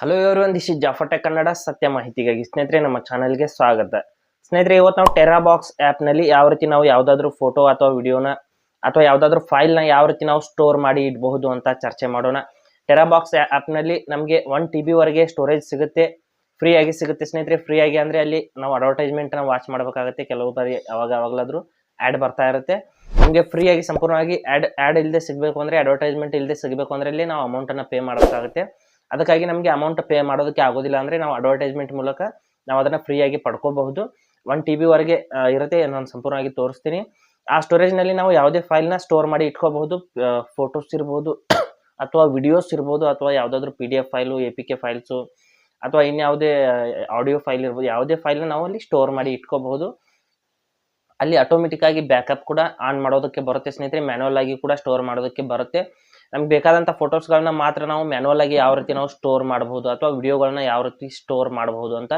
Hello ಇವರು ಒಂದಿಷ್ಟು ಜಾಫಟೆ ಕನ್ನಡ ಸತ್ಯ ಮಾಹಿತಿಗಾಗಿ ಸ್ನೇಹಿತರೆ, ನಮ್ಮ ಚಾನಲ್ಗೆ ಸ್ವಾಗತ. ಸ್ನೇಹಿತರೆ, ಇವತ್ತು ನಾವು ಟೆರಾ ಬಾಕ್ಸ್ನಲ್ಲಿ ಯಾವ ರೀತಿ ನಾವು ಯಾವುದಾದ್ರೂ ಫೋಟೋ ಅಥವಾ ವಿಡಿಯೋನ ಅಥವಾ ಯಾವುದಾದ್ರೂ ಫೈಲ್ನ ಯಾವ ರೀತಿ ನಾವು ಸ್ಟೋರ್ ಮಾಡಿ ಇಡಬಹುದು ಅಂತ ಚರ್ಚೆ ಮಾಡೋಣ. ಟೆರಾ ಬಾಕ್ಸ್ನಲ್ಲಿ ನಮಗೆ ಒನ್ ಟಿ ಬಿ ವರೆಗೆ ಸ್ಟೋರೇಜ್ ಸಿಗುತ್ತೆ. ಫ್ರೀ ಆಗಿ ಸಿಗುತ್ತೆ ಸ್ನೇಹಿತರೆ. ಫ್ರೀ ಆಗಿ ಅಂದ್ರೆ ಅಲ್ಲಿ ನಾವು ಅಡ್ವರ್ಟೈಸ್ಮೆಂಟ್ನ ವಾಚ್ ಮಾಡಬೇಕಾಗುತ್ತೆ. ಕೆಲವು ಬಾರಿ ಯಾವಾಗ ಯಾವಾಗಲಾದರೂ ಆ್ಯಡ್ ಬರ್ತಾ ಇರುತ್ತೆ. ನಿಮಗೆ ಫ್ರೀಯಾಗಿ ಸಂಪೂರ್ಣವಾಗಿ ಆ್ಯಡ್ ಆ್ಯಡ್ ಇಲ್ಲದೆ ಸಿಗಬೇಕು ಅಂದರೆ ಅಡ್ವರ್ಟೈಸ್ಮೆಂಟ್ ಇಲ್ಲದೆ ಸಿಗಬೇಕು ಅಂದರೆ ಅಲ್ಲಿ ನಾವು ಅಮೌಂಟನ್ನು ಪೇ ಮಾಡಬೇಕಾಗುತ್ತೆ. ಅದಕ್ಕಾಗಿ ನಮಗೆ ಅಮೌಂಟ್ ಪೇ ಮಾಡೋದಕ್ಕೆ ಆಗೋದಿಲ್ಲ ಅಂದರೆ ನಾವು ಅಡ್ವರ್ಟೈಸ್ಮೆಂಟ್ ಮೂಲಕ ನಾವು ಅದನ್ನು ಫ್ರೀಯಾಗಿ ಪಡ್ಕೋಬಹುದು. ಒನ್ ಟಿ ವರೆಗೆ ಇರುತ್ತೆ ನಾನು ಸಂಪೂರ್ಣವಾಗಿ ತೋರಿಸ್ತೀನಿ. ಆ ಸ್ಟೋರೇಜ್ನಲ್ಲಿ ನಾವು ಯಾವುದೇ ಫೈಲ್ನ ಸ್ಟೋರ್ ಮಾಡಿ ಇಟ್ಕೋಬಹುದು. ಫೋಟೋಸ್ ಇರ್ಬೋದು, ಅಥವಾ ವಿಡಿಯೋಸ್ ಇರ್ಬೋದು, ಅಥವಾ ಯಾವುದಾದ್ರೂ P D F file A P K files ಅಥವಾ ಇನ್ಯಾವುದೇ ಆಡಿಯೋ ಫೈಲ್ ಇರ್ಬೋದು, ಯಾವುದೇ ಫೈಲ್ನ ನಾವು ಅಲ್ಲಿ ಸ್ಟೋರ್ ಮಾಡಿ ಇಟ್ಕೋಬಹುದು. ಅಲ್ಲಿ ಆಟೋಮೆಟಿಕ್ ಆಗಿ ಬ್ಯಾಕಪ್ ಕೂಡ ಆನ್ ಮಾಡೋದಕ್ಕೆ ಬರುತ್ತೆ ಸ್ನೇಹಿತರೆ ಮ್ಯಾನುವಲ್ ಆಗಿ ಕೂಡ ಸ್ಟೋರ್ ಮಾಡೋದಕ್ಕೆ ಬರುತ್ತೆ. ನಮ್ಗೆ ಬೇಕಾದಂಥ ಫೋಟೋಸ್ಗಳನ್ನ ಮಾತ್ರ ನಾವು ಮ್ಯಾನುವಲ್ ಆಗಿ ಯಾವ ರೀತಿ ನಾವು ಸ್ಟೋರ್ ಮಾಡಬಹುದು ಅಥವಾ ವಿಡಿಯೋಗಳನ್ನ ಯಾವ ರೀತಿ ಸ್ಟೋರ್ ಮಾಡಬಹುದು ಅಂತ.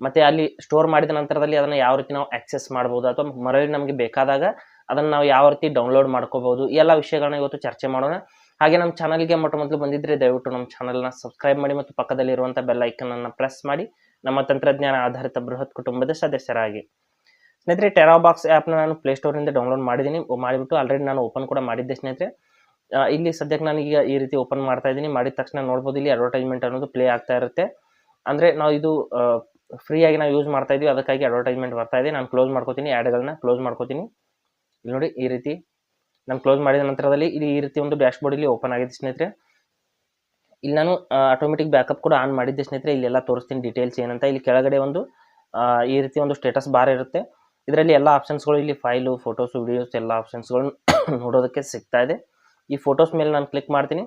ಮತ್ತೆ ಅಲ್ಲಿ ಸ್ಟೋರ್ ಮಾಡಿದ ನಂತರದಲ್ಲಿ ಅದನ್ನ ಯಾವ ರೀತಿ ನಾವು ಆಕ್ಸೆಸ್ ಮಾಡಬಹುದು ಅಥವಾ ಮರಳಿ ನಮಗೆ ಬೇಕಾದಾಗ ಅದನ್ನ ನಾವು ಯಾವ ರೀತಿ ಡೌನ್ಲೋಡ್ ಮಾಡ್ಕೋಬಹುದು ಎಲ್ಲ ವಿಷಯಗಳನ್ನ ಇವತ್ತು ಚರ್ಚೆ ಮಾಡೋಣ. ಹಾಗೆ ನಮ್ಮ ಚಾನಲ್ಗೆ ಮೊಟ್ಟ ಮೊದಲು ಬಂದಿದ್ರೆ ದಯವಿಟ್ಟು ನಮ್ಮ ಚಾನಲ್ನ ಸಬ್ಸ್ಕ್ರೈಬ್ ಮಾಡಿ ಮತ್ತು ಪಕ್ಕದಲ್ಲಿರುವಂಥ ಬೆಲ್ ಅನ್ನು ಪ್ರೆಸ್ ಮಾಡಿ. ನಮ್ಮ ತಂತ್ರಜ್ಞಾನ ಆಧಾರಿತ ಬೃಹತ್ ಕುಟುಂಬದ ಸದಸ್ಯರಾಗಿ. ಸ್ನೇಹಿತರೆ ಟೆರಾಬಾಕ್ಸ್ ಆ್ಯಪ್ನ ನಾನು ಪ್ಲೇಸ್ಟೋರಿಂದ ಡೌನ್ಲೋಡ್ ಮಾಡಿದ್ದೀನಿ. ಮಾಡಿಬಿಟ್ಟು ಆಲ್ರೆಡಿ ನಾನು ಓಪನ್ ಕೂಡ ಮಾಡಿದ್ದೆ ಸ್ನೇಹಿತರೆ. ಇಲ್ಲಿ ಸದ್ಯಕ್ಕೆ ಈಗ ಈ ರೀತಿ ಓಪನ್ ಮಾಡ್ತಾ ಇದ್ದೀನಿ. ಮಾಡಿದ ತಕ್ಷಣ ನೋಡ್ಬೋದು ಇಲ್ಲಿ ಅಡ್ವರ್ಟೈಸ್ಮೆಂಟ್ ಅನ್ನೋದು ಪ್ಲೇ ಆಗ್ತಾ ಇರುತ್ತೆ. ಅಂದರೆ ನಾವು ಇದು ಫ್ರೀಯಾಗಿ ನಾವು ಯೂಸ್ ಮಾಡ್ತಾ ಇದೀವಿ ಅದಕ್ಕಾಗಿ ಅಡ್ವರ್ಟೈಸ್ಮೆಂಟ್ ಬರ್ತಾ ಇದೆ. ನಾನು ಕ್ಲೋಸ್ ಮಾಡ್ಕೋತೀನಿ. ಆ್ಯಡ್ಗಳನ್ನ ಕ್ಲೋಸ್ ಮಾಡ್ಕೋತೀನಿ. ಇಲ್ಲಿ ನೋಡಿ ಈ ರೀತಿ ನಾನು ಕ್ಲೋಸ್ ಮಾಡಿದ ನಂತರದಲ್ಲಿ ಇಲ್ಲಿ ಈ ರೀತಿ ಒಂದು ಡ್ಯಾಶ್ ಬೋರ್ಡ್ ಇಲ್ಲಿ ಓಪನ್ ಆಗಿದೆ ಸ್ನೇಹಿತರೆ. ಇಲ್ಲಿ ನಾನು ಆಟೋಮೆಟಿಕ್ ಬ್ಯಾಕಪ್ ಕೂಡ ಆನ್ ಮಾಡಿದ್ದೆ ಸ್ನೇಹಿತರೆ. ಇಲ್ಲೆಲ್ಲ ತೋರಿಸ್ತೀನಿ ಡೀಟೇಲ್ಸ್ ಏನಂತ. ಇಲ್ಲಿ ಕೆಳಗಡೆ ಒಂದು ಈ ರೀತಿ ಒಂದು ಸ್ಟೇಟಸ್ ಬಾರ್ ಇರುತ್ತೆ. ಇದರಲ್ಲಿ ಎಲ್ಲ ಆಪ್ಷನ್ಸ್ಗಳು ಇಲ್ಲಿ ಫೈಲು ಫೋಟೋಸ್ ವಿಡಿಯೋಸ್ ಎಲ್ಲ ಆಪ್ಷನ್ಸ್ಗಳು ನೋಡೋದಕ್ಕೆ ಸಿಗ್ತಾ ಇದೆ. ಈ ಫೋಟೋಸ್ ಮೇಲೆ ನಾನು ಕ್ಲಿಕ್ ಮಾಡ್ತೀನಿ.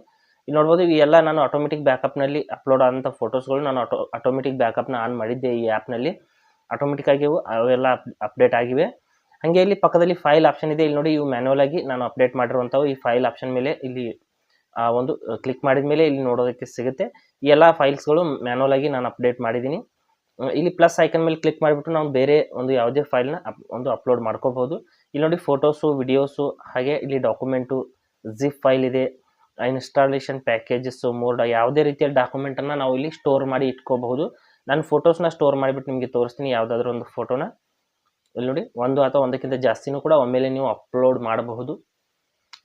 ಇಲ್ಲಿ ನೋಡ್ಬೋದು, ಈ ಎಲ್ಲ ನಾನು ಆಟೋಮೆಟಿಕ್ ಬ್ಯಾಕಪ್ನಲ್ಲಿ ಅಪ್ಲೋಡ್ ಆದಂಥ ಫೋಟೋಸ್ಗಳು ನಾನು ಆಟೋ ಆಟೋಮೆಟಿಕ್ ಬ್ಯಾಕಪ್ನ ಆನ್ ಮಾಡಿದ್ದೆ ಈ ಆ್ಯಪ್ನಲ್ಲಿ ಆಟೋಮೆಟಿಕ್ ಆಗಿ ಅವೆಲ್ಲ ಅಪ್ಡೇಟ್ ಆಗಿವೆ. ಹಾಗೆ ಇಲ್ಲಿ ಪಕ್ಕದಲ್ಲಿ ಫೈಲ್ ಆಪ್ಷನ್ ಇದೆ. ಇಲ್ಲಿ ನೋಡಿ, ಇವು ಮ್ಯಾನುವಲ್ ಆಗಿ ನಾನು ಅಪ್ಡೇಟ್ ಮಾಡಿರುವಂಥವು ಈ ಫೈಲ್ ಆಪ್ಷನ್ ಮೇಲೆ ಇಲ್ಲಿ ಒಂದು ಕ್ಲಿಕ್ ಮಾಡಿದ ಮೇಲೆ ಇಲ್ಲಿ ನೋಡೋದಕ್ಕೆ ಸಿಗುತ್ತೆ. ಈ ಎಲ್ಲ ಫೈಲ್ಸ್ಗಳು ಮ್ಯಾನುವಲ್ ಆಗಿ ನಾನು ಅಪ್ಡೇಟ್ ಮಾಡಿದ್ದೀನಿ. ಇಲ್ಲಿ ಪ್ಲಸ್ ಐಕನ್ ಮೇಲೆ ಕ್ಲಿಕ್ ಮಾಡಿಬಿಟ್ಟು ನಾವು ಬೇರೆ ಒಂದು ಯಾವುದೇ ಫೈಲ್ನ ಒಂದು ಅಪ್ಲೋಡ್ ಮಾಡ್ಕೋಬೋದು. ಇಲ್ಲಿ ನೋಡಿ ಫೋಟೋಸು ವಿಡಿಯೋಸು ಹಾಗೆ ಇಲ್ಲಿ ಡಾಕ್ಯುಮೆಂಟು ಜಿಪ್ ಫೈಲ್ ಇದೆ. ಇನ್ಸ್ಟಾಲೇಷನ್ ಪ್ಯಾಕೇಜಸ್ಸು ಮೋರ್ಡ ಯಾವುದೇ ರೀತಿಯ ಡಾಕ್ಯುಮೆಂಟನ್ನು ನಾವು ಇಲ್ಲಿ ಸ್ಟೋರ್ ಮಾಡಿ ಇಟ್ಕೋಬಹುದು. ನಾನು ಫೋಟೋಸ್ನ ಸ್ಟೋರ್ ಮಾಡಿಬಿಟ್ಟು ನಿಮಗೆ ತೋರಿಸ್ತೀನಿ ಯಾವುದಾದ್ರೂ ಒಂದು ಫೋಟೋನ ಇಲ್ಲಿ ನೋಡಿ, ಒಂದು ಅಥವಾ ಒಂದಕ್ಕಿಂತ ಜಾಸ್ತಿನೂ ಕೂಡ ಒಮ್ಮೆಲೆ ನೀವು ಅಪ್ಲೋಡ್ ಮಾಡಬಹುದು.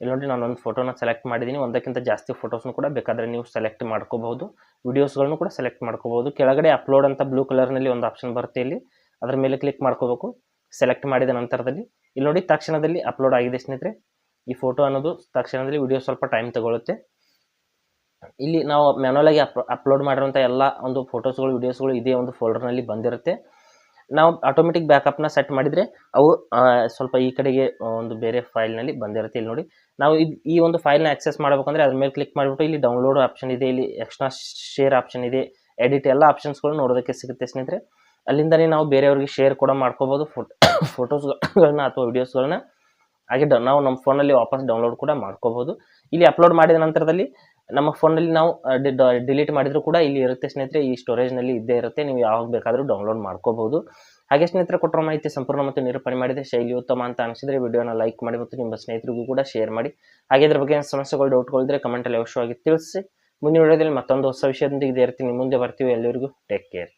ಇಲ್ಲಿ ನೋಡಿ, ನಾನು ಒಂದು ಫೋಟೋನ ಸೆಲೆಕ್ಟ್ ಮಾಡಿದ್ದೀನಿ ಒಂದಕ್ಕಿಂತ ಜಾಸ್ತಿ ಫೋಟೋಸ್ನು ಕೂಡ ಬೇಕಾದರೆ ನೀವು ಸೆಲೆಕ್ಟ್ ಮಾಡ್ಕೋಬಹುದು. ವಿಡಿಯೋಸ್ಗಳನ್ನು ಕೂಡ ಸೆಲೆಕ್ಟ್ ಮಾಡ್ಕೋಬಹುದು. ಕೆಳಗಡೆ ಅಪ್ಲೋಡ್ ಅಂತ ಬ್ಲೂ ಕಲರ್ನಲ್ಲಿ ಒಂದು ಆಪ್ಷನ್ ಬರುತ್ತೆ ಇಲ್ಲಿ. ಅದರ ಮೇಲೆ ಕ್ಲಿಕ್ ಮಾಡ್ಕೋಬೇಕು. ಸೆಲೆಕ್ಟ್ ಮಾಡಿದ ನಂತರದಲ್ಲಿ. ಇಲ್ಲಿ ನೋಡಿ, ತಕ್ಷಣದಲ್ಲಿ ಅಪ್ಲೋಡ್ ಆಗಿದೆ ಸ್ನೇಹಿತರೆ. ಈ ಫೋಟೋ ಅನ್ನೋದು ತಕ್ಷಣದಲ್ಲಿ ವಿಡಿಯೋ ಸ್ವಲ್ಪ ಟೈಮ್ ತಗೊಳುತ್ತೆ. ಇಲ್ಲಿ ನಾವು ಮ್ಯಾನುವಲ್ ಆಗಿ ಅಪ್ ಅಪ್ಲೋಡ್ ಮಾಡಿರುವಂಥ ಎಲ್ಲ ಒಂದು ಫೋಟೋಸ್ಗಳು ವಿಡಿಯೋಸ್ಗಳು ಇದೇ ಒಂದು ಫೋಲ್ಡರ್ನಲ್ಲಿ ಬಂದಿರುತ್ತೆ. ನಾವು ಆಟೋಮೆಟಿಕ್ ಬ್ಯಾಕಪ್ನ ಸೆಟ್ ಮಾಡಿದರೆ ಅವು ಸ್ವಲ್ಪ ಈ ಕಡೆಗೆ ಒಂದು ಬೇರೆ ಫೈಲ್ನಲ್ಲಿ ಬಂದಿರುತ್ತೆ ಇಲ್ಲಿ ನೋಡಿ. ನಾವು ಇದು, ಈ ಒಂದು ಫೈಲ್ನ ಆಕ್ಸೆಸ್ ಮಾಡಬೇಕಂದ್ರೆ ಅದ್ರ ಮೇಲೆ ಕ್ಲಿಕ್ ಮಾಡಿಬಿಟ್ಟು ಇಲ್ಲಿ ಡೌನ್ಲೋಡ್ ಆಪ್ಷನ್ ಇದೆ, ಇಲ್ಲಿ ಎಕ್ಸ್ಟ್ರಾ ಶೇರ್ ಆಪ್ಷನ್ ಇದೆ ಎಡಿಟ್ ಎಲ್ಲ ಆಪ್ಷನ್ಸ್ಗಳು ನೋಡೋದಕ್ಕೆ ಸಿಗುತ್ತೆ ಸ್ನೇಹಿತರೆ. ಅಲ್ಲಿಂದನೇ ನಾವು ಬೇರೆಯವ್ರಿಗೆ ಶೇರ್ ಕೂಡ ಮಾಡ್ಕೋಬೋದು. ಫೋಟೋ ಫೋಟೋಸ್ಗಳನ್ನ ಅಥವಾ ವಿಡಿಯೋಸ್ಗಳನ್ನ ಹಾಗೆ ನಾವು ನಮ್ಮ ಫೋನಲ್ಲಿ ವಾಪಸ್ ಡೌನ್ಲೋಡ್ ಕೂಡ ಮಾಡ್ಕೋಬಹುದು ಇಲ್ಲಿ ಅಪ್ಲೋಡ್ ಮಾಡಿದ ನಂತರದಲ್ಲಿ ನಮ್ಮ ಫೋನಲ್ಲಿ ನಾವು ಡಿಲೀಟ್ ಮಾಡಿದ್ರು ಕೂಡ ಇಲ್ಲಿ ಇರುತ್ತೆ ಸ್ನೇಹಿತರೆ, ಈ ಸ್ಟೋರೇಜ್ನಲ್ಲಿ ಇದ್ದೇ ಇರುತ್ತೆ. ನೀವು ಯಾವಾಗ ಬೇಕಾದರೂ ಡೌನ್ಲೋಡ್ ಮಾಡ್ಕೋಬಹುದು ಹಾಗೆ ಸ್ನೇಹಿತರೆ, ಕೊಟ್ಟಿರೋ ಮಾಹಿತಿ ಸಂಪೂರ್ಣ ಮತ್ತು ನಿರೂಪಣೆ ಮಾಡಿದೆ ಶೈಲಿ ಉತ್ತಮ ಅಂತ ಅನಿಸಿದ್ರೆ ವಿಡಿಯೋನ ಲೈಕ್ ಮಾಡಿ ಮತ್ತು ನಿಮ್ಮ ಸ್ನೇಹಿತರಿಗೂ ಕೂಡ ಶೇರ್ ಮಾಡಿ. ಹಾಗೆ ಇದ್ರ ಬಗ್ಗೆ ಸಮಸ್ಯೆಗಳು ಡೌಟ್ಗಳಿದ್ರೆ ಕಮೆಂಟಲ್ಲಿ ಅವಶ್ಯವಾಗಿ ತಿಳಿಸಿ. ಮುಂದಿನ ವಿಡಿಯೋದಲ್ಲಿ ಮತ್ತೊಂದು ಹೊಸ ವಿಷಯದೊಂದಿಗೆ ಇದೇ ಇರ್ತೀನಿ ಮುಂದೆ ಬರ್ತೀವಿ. ಎಲ್ಲರಿಗೂ ಟೇಕ್ ಕೇರ್